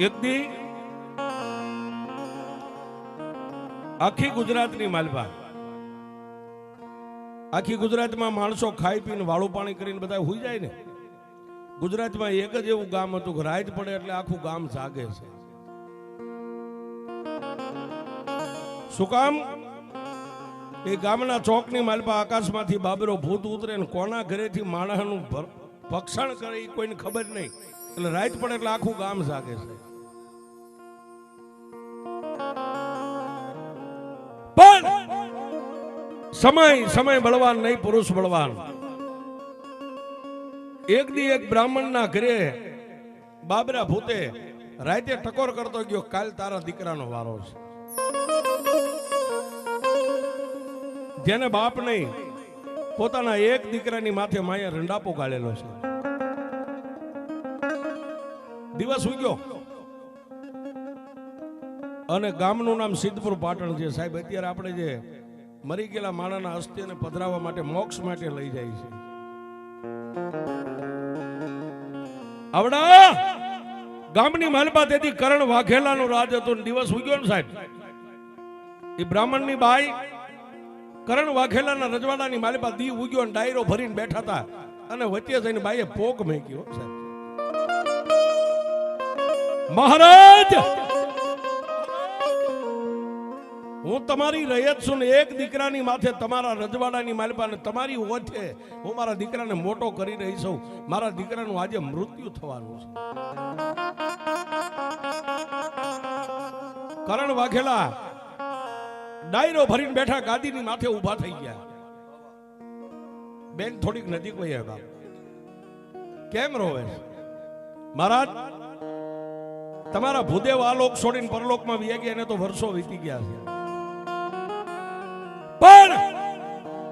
એક આખી ગુજરાતની માલપા આખી ગુજરાતમાં માણસો ખાઈ પીને વાળું પાણી કરીને બધા હોઈ જાય ને. ગુજરાતમાં એક જ એવું ગામ હતું કે રાત પડે એટલે આખું ગામ જાગે છે. શું કામ? એ ગામના ચોકની માલપા આકાશમાંથી બાબરો ભૂત ઉતરે ને કોના ઘરેથી માણસનું ભક્ષણ કરે એ કોઈને ખબર નહીં. એટલે રાત પડે એટલે આખું ગામ જાગે છે. પણ સમય સમય બળવાન નહીં, પુરુષ બળવાન. એક દી એક બ્રાહ્મણના ઘરે બાબરા ભૂતે રાતે ટકોર કરતો ગયો, કાલ તારા દીકરાનો વારો છે. જેને બાપ નહીં, પોતાના એક દીકરાની માથે માયા રંડાપો ગાળેલો છે. દિવસ ઉગ્યો. અને ગામનું નામ સિદ્ધપુર પાટણ છે. સાહેબ, અત્યારે આપણે જે મરી ગયેલા માણાના અસ્થિને પધરાવવા માટે મોક્ષ માટે લઈ જાય છે. આવડા! ગામની માલપા તેથી કરણ વાઘેલાનો રાજ હતો દિવસ ઉગ્યો ને સાહેબ. એ બ્રાહ્મણની બાઈ કરણ વાઘેલાના રજવાડાની માલપા દી ઉગ્યો ને ડાયરો ભરીને બેઠા હતા. અને વચ્ચે જઈને બાઈએ પોક મેક્યો, સાહેબ. મહારાજ! હું તમારી રયત છું ને એક દીકરાની માથે તમારા રજવાડાની માલપા ને તમારી ઓઠે હું મારા દીકરાને મોટો કરી રહી છું. મારા દીકરાનું આજે મૃત્યુ થવાનું છે. કરણ વાઘેલા, ડાયરો ભરીને બેઠા ગાદીની માથે ઊભા થઈ ગયા. બેન થોડીક નજીક વહી આવ્યા. કેમ રોવે મહારાજ તમારા ભૂદેવ આ લોક છોડીને પરલોકમાં વી ગયા એને તો વર્ષો વીતી ગયા છે. પણ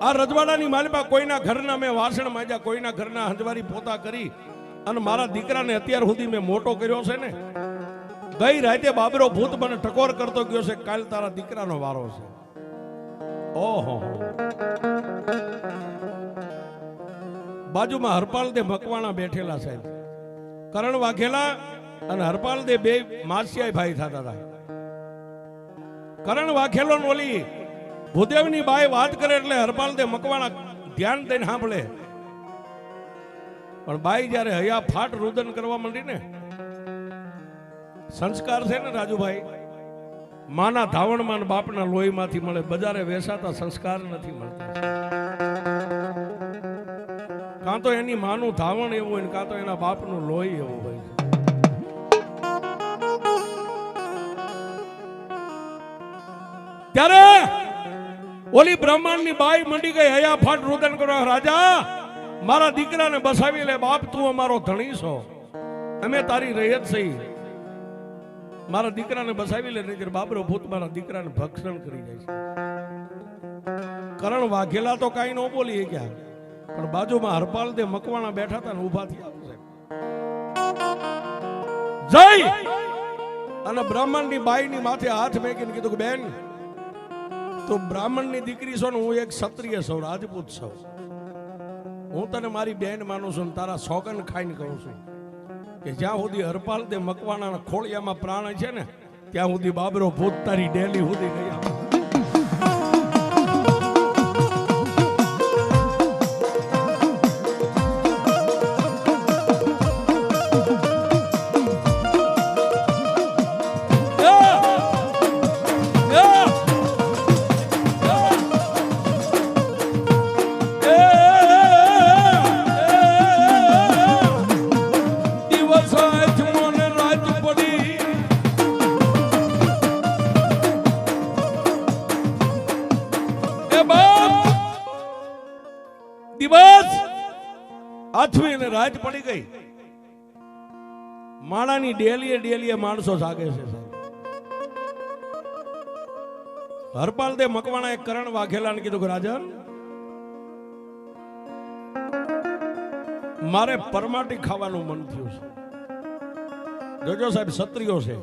આ રજવાડાની માલિકા કોઈના ઘરના મેં વાસણ માંજ્યા, કોઈના ઘરના હંજવારી પોતા કરી અને મારા દીકરાને અત્યાર સુધી મેં મોટો કર્યો છે ને. ગઈ રાતે બાબરો ભૂત મને ટકોર કરતો ગયો છે, કાલ તારા દીકરાનો વારો છે. ઓહો. બાજુમાં હરપાલ દે મકવાણા બેઠેલા સાહેબ. કરણ વાઘેલા અને હરપાલ દે બે માસિયા ભાઈ થતા હતા. કરણ વાઘેલો ઓલી ભૂદેવની બાઈ વાત કરે એટલે હરપાલ દે મકવાણા ધ્યાન દઈને સાંભળે. પણ બાઈ જ્યારે હયા ફાટ રુદન કરવા માંડી ને, સંસ્કાર છે ને રાજુભાઈ, માના ધાવણમાં બાપના લોહીમાંથી મળે, બજારે વેસાતા સંસ્કાર નથી મળતા. કાં તો એની માનું ધાવણ એવું હોય કાં તો એના બાપનું લોહી એવું હોય. ત્યારે ઓલી બ્રહ્માંડની બાઈ મંડી ગઈ, હયા, ફાટ રુદન કરો, રાજા. મારા દીકરાને બસાવી લે, બાપ, તું અમારો ધણી છો. અમે તારી રયત સહી. મારા દીકરાને બસાવી લે નહીં બાબરો ભૂત મારા દીકરાને ભક્ષણ કરી જાય છે. કરણ વાઘેલા તો કાંઈ ન બોલી ગયા પણ બાજુમાં હરપાલ દે મકવાણા બેઠા હતા ને ઊભા થયા જય! અને બ્રાહ્મણની બાઈની માથે હાથ મેકીને કીધું કે, બેન તું બ્રાહ્મણની દીકરી છો ને હું એક ક્ષત્રિય છું, રાજપૂત છું. હું તને મારી બેન માનું છું તારા સોગન ખાઈને કહું છું કે જ્યાં સુધી હરપાલ તે મકવાના ખોળિયામાં પ્રાણ છે ને, ત્યાં સુધી બાબરો ભૂત તારી ડેલી સુધી નહીં માણાની ડેલીએ ડેલીએ માણસો જાગે છે. હરપાલ દે મકવાણા એક કરણ વાઘેલાને કીધું કે, રાજન, મારે પરમાટી ખાવાનું મન થયું છે. જોજો સાહેબ, ક્ષત્રિયો છે.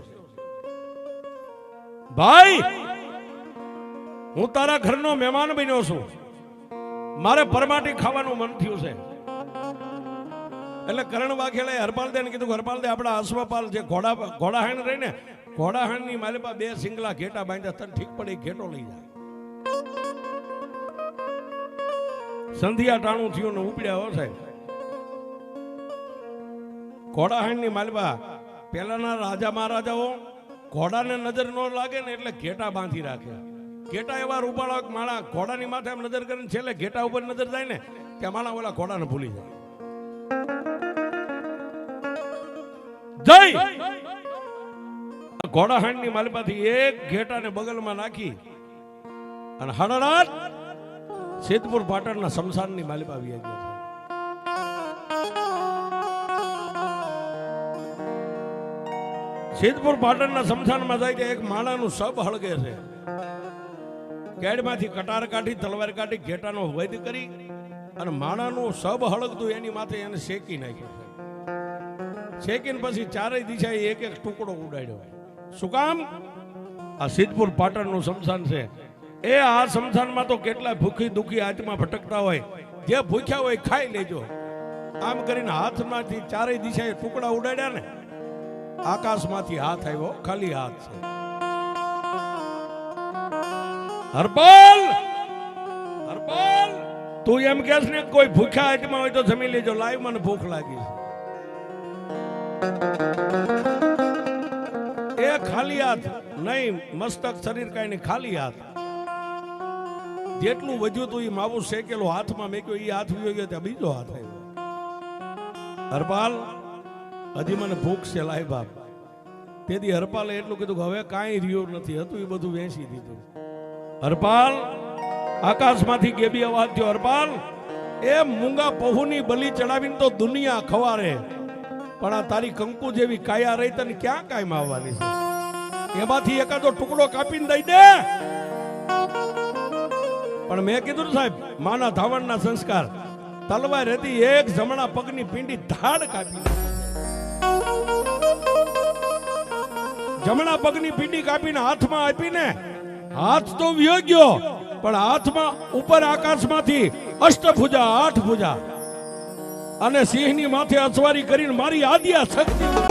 ભાઈ, હું તારા ઘરનો મહેમાન બન્યો છું. મારે પરમાટી ખાવાનું મન થયું છે. એટલે કરણ વાઘેલાએ હરપાલ દેને કીધું હરપાલ દે આપણા અશ્વપાલ જે ઘોડા ઘોડાહાણ રહી ને, ઘોડાહાણની માલિપા બે સિંગલા ઘેટા બાંધ્યા, તને ઠીક પડે ઘેટો લઈ જાય સંધિયા ટાણું થયું ને ઉપડ્યા હો સાહેબ. ઘોડાહાણની માલિપા પહેલાના રાજા મહારાજાઓ ઘોડાને નજર ન લાગે ને એટલે ઘેટા બાંધી રાખે ઘેટા એવા રૂપાળા માળા, ઘોડાની માથે નજર કરીને છેલ્લે ઘેટા ઉપર નજર જાય ને, ત્યાં માળા ઓલા ઘોડાને ભૂલી જાય. જય! ઘોડાહાણની માલિપાથી એક ઘેટાને બગલમાં નાખી અને હડડાટ સિદ્ધપુર પાટણના શમશાનની માલિપા આવી ગયા સિદ્ધપુર પાટણના શમશાનમાં જાય કે એક માણાનું સબ હળગે છે. કેડમાંથી કટાર કાઢી, તલવાર કાઢી, ઘેટાનો વૈદ કરી અને માણાનું સબ હળગતું એની માથે એને શેકી નાખ્યું શેકીને પછી ચારેય દિશાએ એક એક ટુકડો ઉડાડ્યો. શું કામ? આ સિદ્ધપુર પાટણનું સમસાન છે. એ આ સમસાનમાં તો કેટલા ભૂખી દુખી આત્મા ભટકતા હોય. જે ભૂખ્યા હોય ખાઈ લેજો. આમ કરીને હાથમાંથી ચારેય દિશાએ ટુકડા ઉડાડ્યા ને, આકાશમાંથી હાથ આવ્યો, ખાલી હાથ છે. હરપાલ હરપાલ તું એમ કહેશ ને, કોઈ ભૂખ્યા આત્મા હોય તો જમી લેજો લાઈવ મને ભૂખ લાગી છે. એ ખાલી હાથ નહીં, મસ્તક શરીર કાંઈ નહીં, ખાલી હાથ. જેટલું વધ્યું તું એ માવું શેકેલો હાથમાં મેક્યો એ હાથ વિયો ત્યાં બીજો હાથ આવ્યો. હરપાલ, હજી મને ભૂખ છે, લાય બાપ. તેથી હરપાલે એટલું કીધું કે હવે કાંઈ રહ્યું નથી, હતું એ બધું વેચી દીધું. હરપાલ, આકાશમાંથી ગેબી અવાજ થયો, હરપાલ, એ મૂંગા પહુની બલી ચડાવીને તો દુનિયા ખવારે. પણ આ તારી કંકુ જેવી કાયા રહી તને ક્યાં કાયમ આવવાની એમાંથી એકાદો ટુકડો કાપીને દઈ દે. પણ મેં કીધું સાહેબ, માના ધાવણના સંસ્કાર. તલવાર હતી એક જમણા પગની પિંડી ધાડ કાપી જમણા પગની પિંડી કાપીને હાથમાં આપીને હાથ તો વ્યો ગયો, પણ હાથમાં ઉપર આકાશમાંથી અષ્ટભુજા આઠ ભુજા અને સિંહની માથે અસવારી કરીને મારી આદ્યા શક્તિ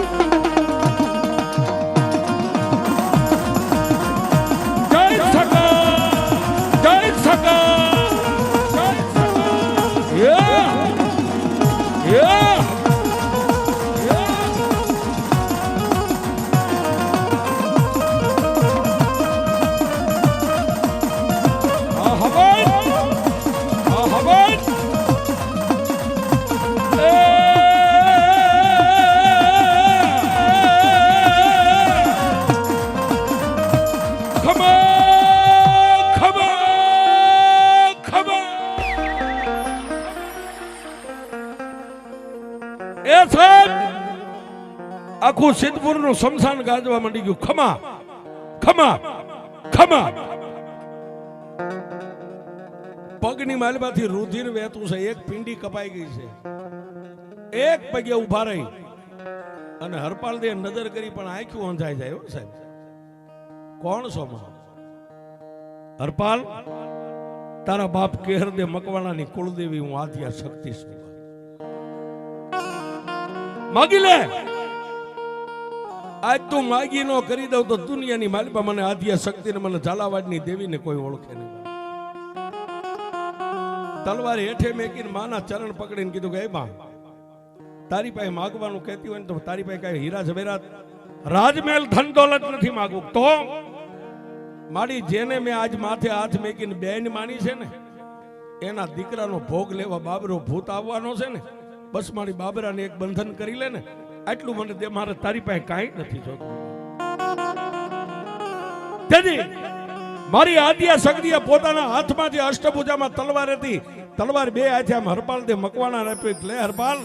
આખું સિદ્ધપુરનું શમશાન ગાજવા માંડી ગયું. ખમા ખમા ખમા. પગની માલમાંથી રુધિર વહેતું છે, એક પિંડી કપાઈ ગઈ છે. એક પગે ઊભા રહી અને હરપાલ દે નજર કરી, પણ આંખ્યું અંધાઈ જાય સાહેબ. કોણ છો હરપાલ, તારા બાપ કેહર દે મકવાણાની કુળદેવી, હું આધ્યા શક્તિ છું. માગી લે. આજ તું માગી નો કરી દઉં તો દુનિયાની માલિપા મને આધ્યા શક્તિ ને મને ઝાલાવાડની દેવીને કોઈ ઓળખે નહીં. તલવાર હેઠે મેકીને માના ચરણ પકડીને કીધું કે, એ તારી પાસે માગવાનું કહેતી હોય ને તો તારી પાસે કઈ હીરા ઝવેરાત, રાજમહેલ ધન દોલત નથી માગવું. તો મારી જેને મેં આજ માથે હાથ મેકીને બેન માની છે ને, એના દીકરાનો ભોગ લેવા બાબરો ભૂત આવવાનો છે ને, બસ મારી બાબરાને એક બંધન કરી લે ને આટલું મને દે, મારે તારી પાસે કાંઈ નથી જોતું. મારી આદ્યા શક્તિએ પોતાના હાથમાં જે અષ્ટભુજામાં તલવાર હતી, તલવાર બે હાથે આમ હરપાલ દે મકવાણા આપી લે હરપાલ,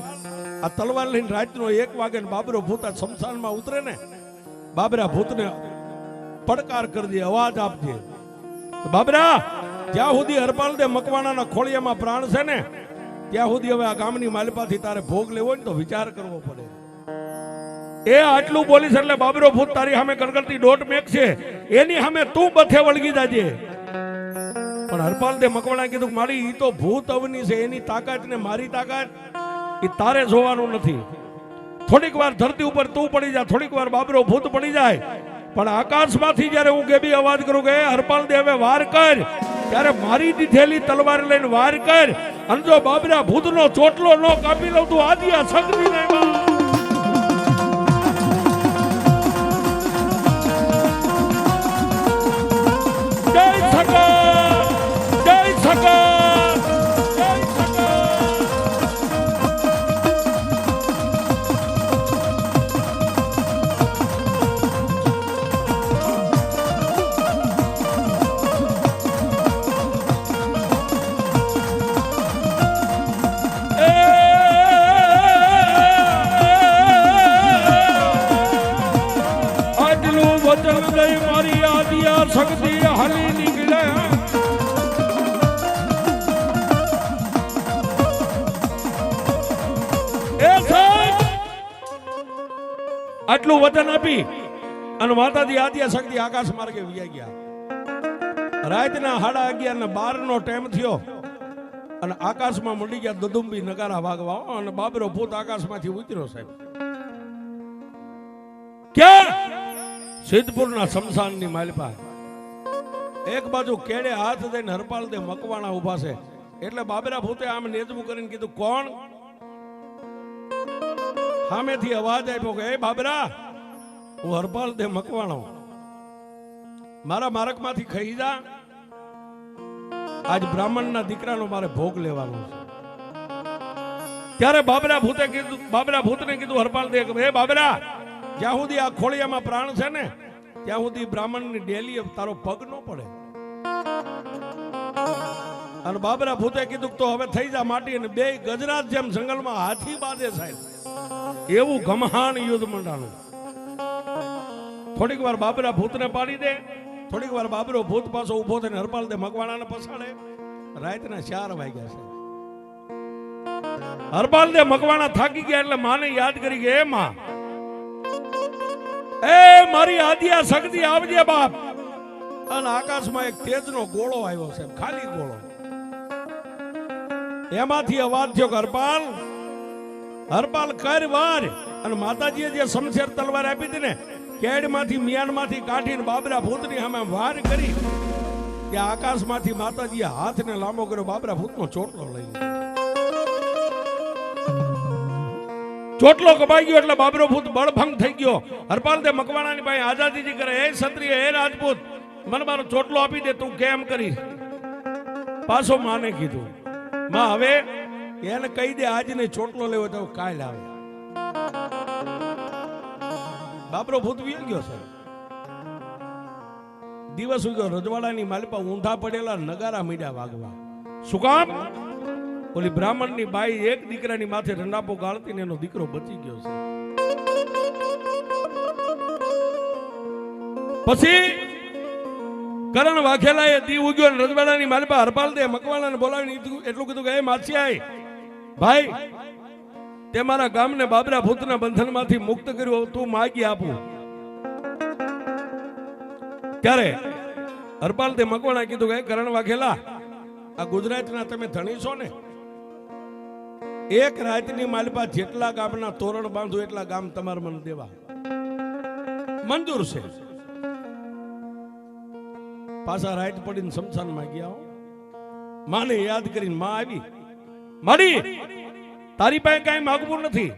આ તલવાર લઈને રાતનો એક વાગે બાબરો ભૂત શમશાનમાં ઉતરે ને, બાબરા ભૂતને પડકાર કરજે, અવાજ આપજે. બાબરા, જ્યાં સુધી હરપાલ દે મકવાણાના ખોળિયામાં પ્રાણ છે ને, ત્યાં સુધી હવે આ ગામની માલિપાથી તારે ભોગ લેવો ને તો વિચાર કરવો પડે. એ આટલું બોલીશ એટલે બાબરો ભૂત તારી સામે ગણગણતી દોઢ મેક છે એની સામે તું બથે વળગી જાજે. પણ હરપાલ દે મકવાણા કીધું મારી ઈ તો ભૂત અવની છે, એની તાકાત ને મારી તાકાત એ તારે જોવાનું નથી. થોડીક વાર ધરતી ઉપર તું પડી જા, થોડીક વાર બાબરો ભૂત પડી જાય. પણ આકાશમાંથી જ્યારે હું ગેબી અવાજ કરું કે હરપાલ દે હવે વાર કર. ત્યારે મારી દીધેલી તલવાર લઈને વાર કર. અને જો બાબરા ભૂતનો ચોટલો ન કાપી લઉં તું આદિયા શક્તિ ને આટલું વચન આપી અને માતાજી આદ્યા શક્તિ આકાશ માર્ગે વ્યા ગયા. રાતના સાડા અગિયાર ને બાર નો ટાઈમ થયો અને આકાશમાં મંડી ગયા દુદુંબી નગારા વાગવા. અને બાબરો ભૂત આકાશમાંથી ઉતર્યો સાહેબ. ક્યાં? સિદ્ધપુરના શમશાનની માલપા. એક બાજુ કેડે હાથ દઈને હરપાલ દે મકવાણા ઊભા છે. એટલે બાબરા ભૂતે આમ નેજવું કરીને કીધું, કોણ? સામેથી અવાજ આપ્યો કે, એ બાબરા, હું હરપાલ દે મકવાણો. મારા માર્ગમાંથી ખાઈ જા. આજ બ્રાહ્મણના દીકરાનો મારે ભોગ લેવાનો છે. ત્યારે બાબરા ભૂતે કીધું, બાબરા ભૂતને કીધું હરપાલ દે કે હે બાબરા, જ્યાં સુધી આ ખોળિયામાં પ્રાણ છે ને, ત્યાં સુધી બ્રાહ્મણની ડેલી તારો પગ ન પડે. અને બાબરા ભૂતે કીધું તો હવે થઈ જા માટી અને બે ગજરાત જેમ જંગલમાં હાથી બાંધે સાહેબ. એવું ઘમહાણ યુદ્ધ મંડાણું. થોડીક વાર બાબરા ભૂતને પાડી દે થોડીક વાર બાબરો ભૂત પાછો ઊભો થઈને હરપાલ દે મકવાણાને પસાડે રાતના ચાર વાગ્યા છે. હરપાલ દે મકવાણા થાકી ગયા એટલે માને યાદ કરી કે, એ માં, એ મારી આદિયા શક્તિ આવજે બાપ. અને આકાશમાં એક તેજનો ગોળો આવ્યો છે, ખાલી ગોળો. એમાંથી અવાજ થયો હરપાલ હરપાલ કર વાર અને માતાજીએ જે શમશેર તલવાર આપી હતી ને કેડમાંથી મિયાનમાંથી કાઢીને બાબરા ભૂતની અમે વાર કરી કે આકાશમાંથી માતાજીએ હાથને લાંબો કર્યો, બાબરા ભૂતનો ચોટલો લઈ ચોટલો કપાઈ ગયો એટલે બાબરો ભૂત બળભંગ થઈ ગયો. હરપાલ દે મકવાણાની પાસે આઝાદીજી કરે, હે ક્ષત્રિય, હે રાજપૂત, મને મારો ચોટલો આપી દે, તું કેમ કરી પાછો માને કીધું, માં, હવે એને કહી દે આજ ને ચોટલો લેવો તો કાલ આવે. બાબરો ભૂત વી ગયો સર દિવસ ઉગ્યો, રજવાડાની માલિપા ઊંધા પડેલા નગારા મીડા વાગવા. શું કામ? ઓલી બ્રાહ્મણની બાઈ એક દીકરાની માથે રંડાપો ગાળતી એનો દીકરો બચી ગયો છે. પછી કરણ વાઘેલાએ દી ઉગ્યો રજવાડાની માલિપા હરપાલ દે મકવાણાને બોલાવીને એટલું કીધું કે, એ માછીઆઈ ભાઈ, તે મારા ગામને બાબરા ભૂતના બંધનમાંથી મુક્ત કર્યો તું માગી આપું. ત્યારે હરપાલ તે મકવાણા કીધું કે કરણ વાઘેલા, આ ગુજરાતના તમે ધણી છો ને? એક રાતની માલપા જેટલા ગામના તોરણ બાંધો એટલા ગામ તમારે મને દેવા. મંજૂર છે. પાછા રાત પડીને શમશાનમાં ગયા. માને યાદ કરીને માં આવી. મારી, તારી પાસે કાંઈ માગવું નથી.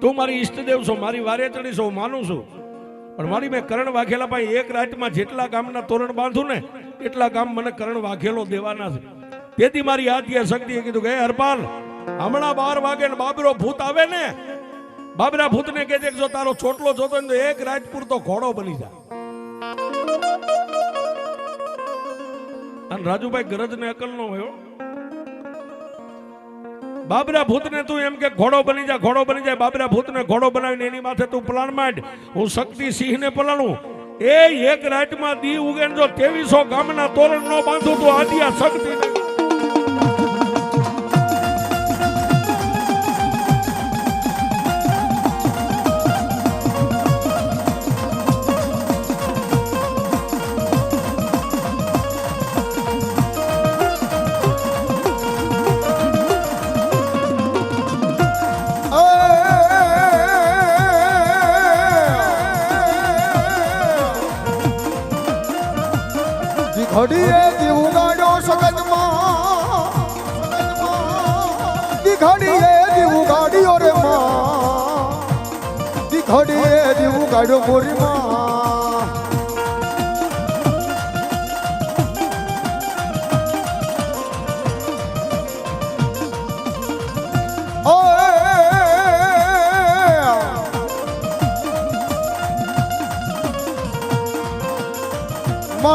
તું મારી ઈષ્ટદેવ છો, મારી વારે ચડી છો માનું છું. પણ મારી મેં કરણ વાઘેલા પાસે એક રાતમાં જેટલા ગામના તોરણ બાંધું ને, એટલા ગામ મને કરણ વાઘેલો દેવાના છે. તેથી મારી આદ્ય શક્તિએ કીધું કે, "હે હરપાલ, હમણાં બાર વાગે ને બાબરો ભૂત આવે ને, બાબરા ભૂતને ને કે જો તારો ચોટલો જોતો ને તો એક રાત પૂરતો ઘોડો બની જાય અને રાજુભાઈ ગરજ ને અકલ નો હોય. બાબરા ભૂતને તું એમ કે ઘોડો બની જા, ઘોડો બની જાય બાબરા ભૂતને ઘોડો બનાવીને એની માથે તું પલાણ માંડ. હું શક્તિ સિંહને પલાણું. એ એક રાતમાં દી ઉગે ને જો ત્રેવીસો ગામના તોરણ નો બાંધું તો, આદિયા શક્તિ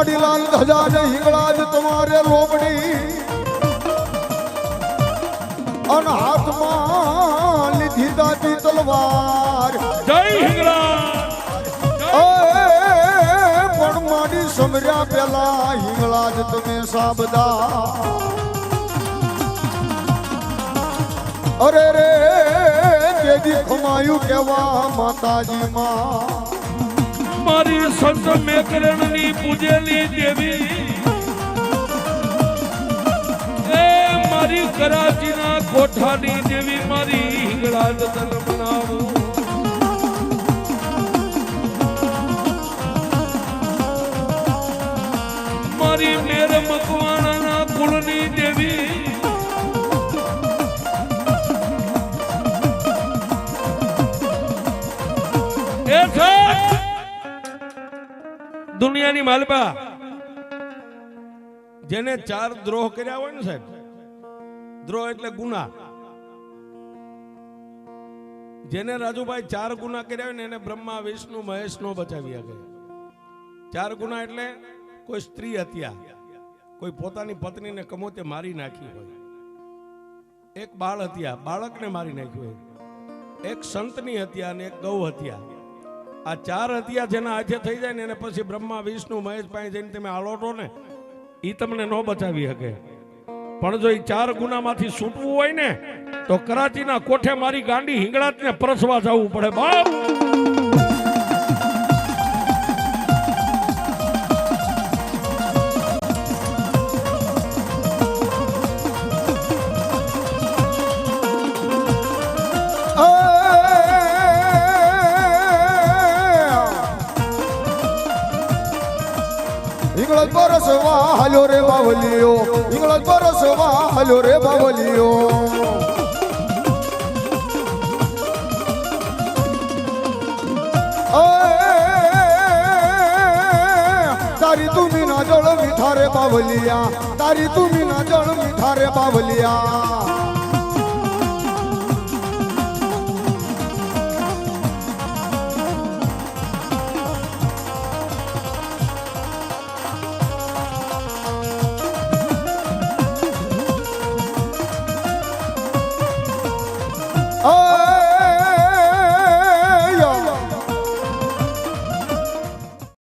માડીલાલ ધજા ને હિંગળાજ તમારે લોબડી અન હાથમાં લીધી દાદી તલવાર. જય હિંગળા પણ માડી સમર્યા પેલા હિંગળાજ તમે સાબદા. અરે રે દેદી ખમાયું કેવા માતાજી માં મારી સંત મેકરણની પૂજેલી દેવી. એ મારી કરાચીના કોઠાની દેવી મારી હિંગળા જતન બનાવું દુનિયાની માલપા. જેને ચાર દ્રોહ કર્યા હોય ને સાહેબ, દ્રોહ એટલે ગુના. જેને રાજુભાઈ ચાર ગુના કર્યા હોય ને એને બ્રહ્મા, વિષ્ણુ મહેશ નો બચાવી શકે ચાર ગુના એટલે કોઈ સ્ત્રી હત્યા. કોઈ પોતાની પત્નીને કમોતે મારી નાખી હોય. એક બાળ હત્યા, બાળકને મારી નાખ્યું હોય. એક સંતની હત્યા અને એક ગૌ હત્યા. આ ચાર હત્યા જેના હાથે થઈ જાય ને એને પછી બ્રહ્મા, વિષ્ણુ, મહેશ પાસે જઈને તમે આલોટો ને એ તમને ન બચાવી શકે. પણ જો એ ચાર ગુનામાંથી છૂટવું હોય ને, તો કરાચીના કોઠે મારી ગાંડી હિંગળાજને પરસવા જવું પડે બાપ ઇંગળજ બરસવા હાલ્યો રે બાવલીઓ ઇંગળજ બરસવા હાલ્યો રે બાવલીઓ તારી તુમી ના જળ મીઠારે બાવલિયા તારી તુમી ના જળ મીઠારે બાવલિયા